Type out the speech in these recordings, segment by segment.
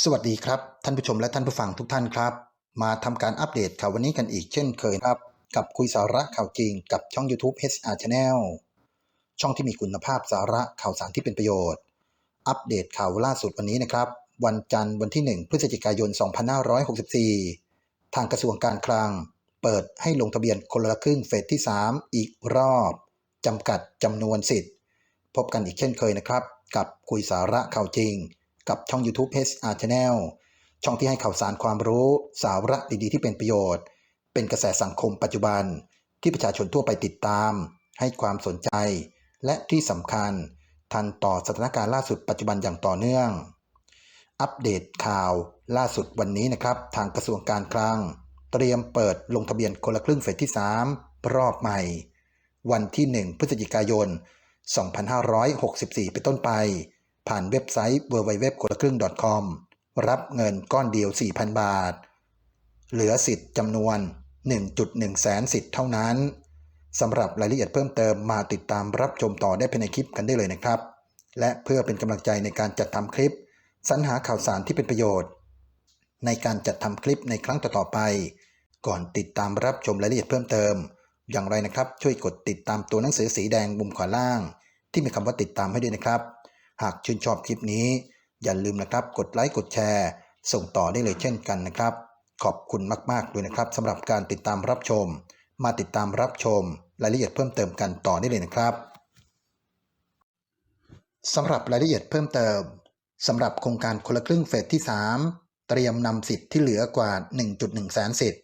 สวัสดีครับ ท่านผู้ชมและท่านผู้ฟังทุกท่านครับ มาทำการอัปเดตข่าววันนี้กันอีกเช่นเคยครับ กับคุยสาระข่าวจริงกับช่อง YouTube HR Channel ช่องที่มีคุณภาพสาระข่าวสารที่เป็นประโยชน์ อัปเดตข่าวล่าสุดวันนี้นะครับ วันจันทร์วันที่ 1 พฤศจิกายน 2564 ทางกระทรวงการคลัง เปิดให้ลงทะเบียนคนละครึ่งเฟสที่ 3 อีกรอบจำกัดจำนวนสิทธิ์ พบกันอีกเช่นเคยนะครับ กับคุยสาระข่าวจริง กับช่อง YouTube HR Channel ช่องที่ให้ข่าวสารความรู้สาระดีๆ ที่เป็นประโยชน์ เป็นกระแสสังคมปัจจุบัน ที่ประชาชนทั่วไปติดตาม ให้ความสนใจ และที่สำคัญ ทันต่อสถานการณ์ล่าสุดปัจจุบันอย่างต่อเนื่อง อัปเดตข่าวล่าสุดวันนี้นะครับ ทางกระทรวงการคลัง เตรียมเปิดลงทะเบียนคนละครึ่งเฟสที่ 3 รอบใหม่ วันที่ 1 พฤศจิกายน 2564 เป็นต้นไป ผ่านเว็บไซต์ www คนละครึ่ง .com รับเงินก้อนเดียว 4,000 บาท เหลือสิทธิ์จำนวน 1.1 แสนสิทธิ์เท่านั้นสำหรับรายละเอียดเพิ่มเติมมาติดตามรับชมต่อได้ภายในคลิปกันได้เลยนะครับ และเพื่อเป็นกำลังใจในการจัดทำคลิป สรรหาข่าวสารที่เป็นประโยชน์ ในการจัดทำคลิปในครั้งต่อๆไป ก่อนติดตามรับชมรายละเอียดเพิ่มเติม อย่างไรนะครับ ช่วยกดติดตามตัวหนังสือสีแดงมุมขวาล่าง ที่มีคำว่าติดตามให้ด้วยนะครับ หากชื่นชอบคลิปนี้ อย่าลืมนะครับกดไลค์กดแชร์ ส่งต่อได้เลยเช่นกันนะครับ ขอบคุณมากๆด้วยนะครับสำหรับการติดตามรับชม มาติดตามรับชม รายละเอียดเพิ่มเติมกันต่อได้เลยนะครับสำหรับรายละเอียดเพิ่มเติมสำหรับโครงการคนละครึ่งเฟสที่ 3 เตรียมนำสิทธิ์ที่เหลือกว่า 1.1 แสนสิทธิ์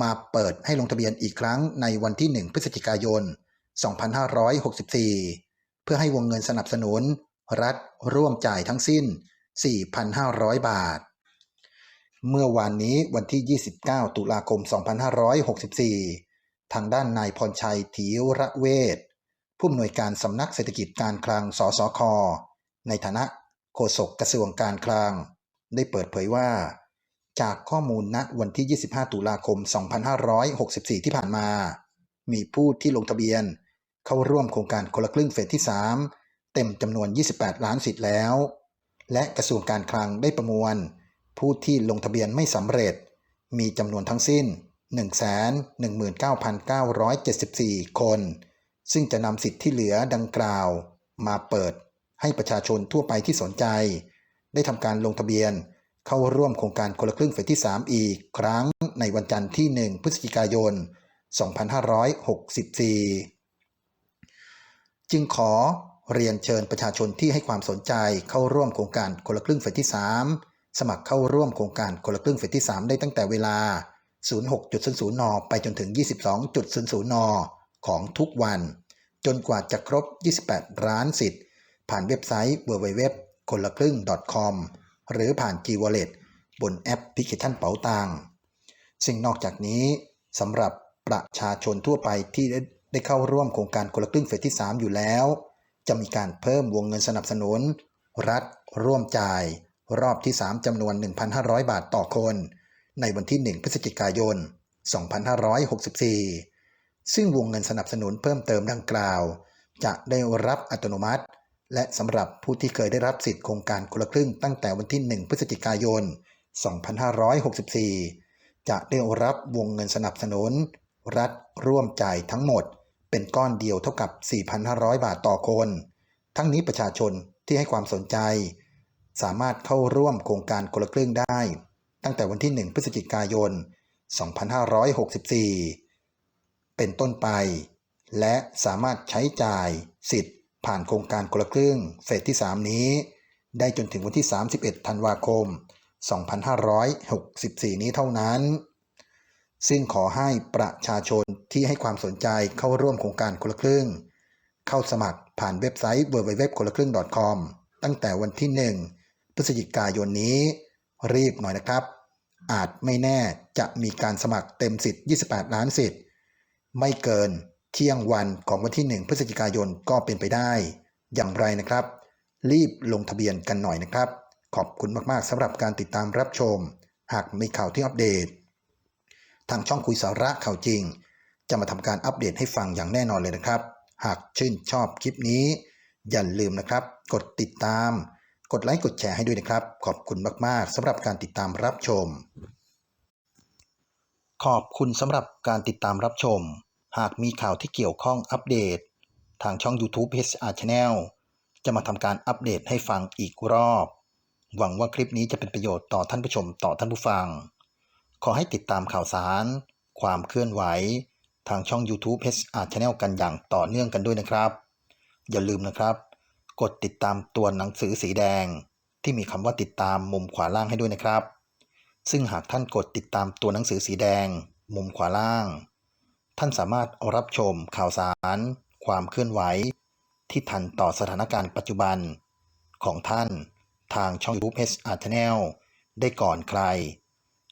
มาเปิดให้ลงทะเบียนอีกครั้งในวันที่ 1 พฤศจิกายน 2564 เพื่อให้วงเงินสนับสนุน รัฐร่วมจ่ายทั้งสิ้น 4,500 บาท เมื่อวานนี้วันที่ 29 ตุลาคม 2564 ทางด้านนายพรชัยถีระเวทผู้อำนวยการสำนักเศรษฐกิจการคลังสสค ในฐานะโฆษกกระทรวงการคลัง ได้เปิดเผยว่า จากข้อมูลณวันที่ 25 ตุลาคม 2564 ที่ผ่านมา มีผู้ที่ลงทะเบียน เข้าร่วมโครงการคนละครึ่งเฟสที่ 3 เต็มจำนวน 28 ล้านสิทธิ์แล้ว และกระทรวงการคลังได้ประมวล ผู้ที่ลงทะเบียนไม่สำเร็จ มีจำนวนทั้งสิ้น 119,974 คน ซึ่งจะนำสิทธิ์ที่เหลือดังกล่าว มาเปิดให้ประชาชนทั่วไปที่สนใจ ได้ทำการลงทะเบียนเข้าร่วมโครงการคนละครึ่งเฟสที่ 3 อีกครั้งในวันจันทร์ที่ 1 พฤศจิกายน 2564 จึงขอ เรียนเชิญประชาชนที่ให้ความสนใจเข้าร่วมโครงการคนละครึ่งเฟสที่ 3 สมัครเข้าร่วมโครงการคนละครึ่งเฟสที่ 3 ได้ตั้งแต่เวลา 06.00 น ไปจนถึง 22.00 น ของทุกวัน จนกว่าจะครบ 28ล้านสิทธิ์ ผ่านเว็บไซต์ www คนละครึ่ง .com หรือผ่าน G Wallet บนแอปพลิเคชันเป๋าตังซึ่งนอกจากนี้สำหรับประชาชนทั่วไปที่ได้เข้าร่วมโครงการคนละครึ่งเฟสที่ 3 อยู่แล้ว จะมีการเพิ่มวงเงินสนับสนุน รัฐ ร่วมจ่าย รอบที่ 3จำนวน 1,500 บาทต่อคน ในวันที่ 1 พฤศจิกายน 2564 ซึ่งวงเงินสนับสนุนเพิ่มเติมดังกล่าว จะได้รับอัตโนมัติ และสำหรับผู้ที่เคยได้รับสิทธิโครงการคนละครึ่งตั้งแต่วันที่ 1 พฤศจิกายน 2564 จะได้รับวงเงินสนับสนุน รัฐร่วมจ่ายทั้งหมด เป็นก้อนเดียวเท่ากับ 4,500 บาทต่อคน ทั้งนี้ประชาชนที่ให้ความสนใจ สามารถเข้าร่วมโครงการคนละครึ่งได้ ตั้งแต่วันที่ 1 พฤศจิกายน 2564 เป็นต้นไป และสามารถใช้จ่ายสิทธิ์ ผ่านโครงการคนละครึ่งเฟสที่ 3 นี้ ได้จนถึงวันที่ 31 ธันวาคม 2564 นี้เท่านั้น ซึ่งขอให้ประชาชนที่ให้ความสนใจเข้าร่วมโครงการคนละครึ่ง เข้าสมัครผ่านเว็บไซต์ www คนละครึ่ง .com ตั้งแต่วันที่ 1 พฤศจิกายนนี้ รีบหน่อยนะครับ อาจไม่แน่จะมีการสมัครเต็มสิทธิ์ 28 ล้านสิทธิ์ ไม่เกินเที่ยงวันของวันที่ 1 พฤศจิกายนก็เป็นไปได้ อย่างไรนะครับ รีบลงทะเบียนกันหน่อยนะครับ ขอบคุณมากๆสำหรับการติดตามรับชม หากมีข่าวที่อัปเดต ทางช่องคุยสาระข่าวจริง จะมาทำการอัปเดตให้ฟังอย่างแน่นอนเลยนะครับ หากชื่นชอบคลิปนี้ อย่าลืมนะครับ กดติดตาม กดไลค์กดแชร์ให้ด้วยนะครับ ขอบคุณมาก ๆสำหรับการติดตามรับชม ขอบคุณสำหรับการติดตามรับชม หากมีข่าวที่เกี่ยวข้องอัปเดต ทางช่อง YouTube HR Channel จะมาทำการอัปเดตให้ฟังอีกรอบ หวังว่าคลิปนี้จะเป็นประโยชน์ต่อท่านผู้ชมต่อท่านผู้ฟัง ขอให้ติดตามข่าวสาร ความเคลื่อนไหว ทางช่อง YouTube HR Channel กันอย่างต่อเนื่องกันด้วยนะครับ อย่าลืมนะครับ กดติดตามตัวหนังสือสีแดง ที่มีคำว่าติดตามมุมขวาล่างให้ด้วยนะครับ ซึ่งหากท่านกดติดตามตัวหนังสือสีแดง มุมขวาล่าง ท่านสามารถรับชมข่าวสาร ความเคลื่อนไหว ที่ทันต่อสถานการณ์ปัจจุบัน ของท่าน ทางช่อง YouTube HR Channel ได้ก่อนใคร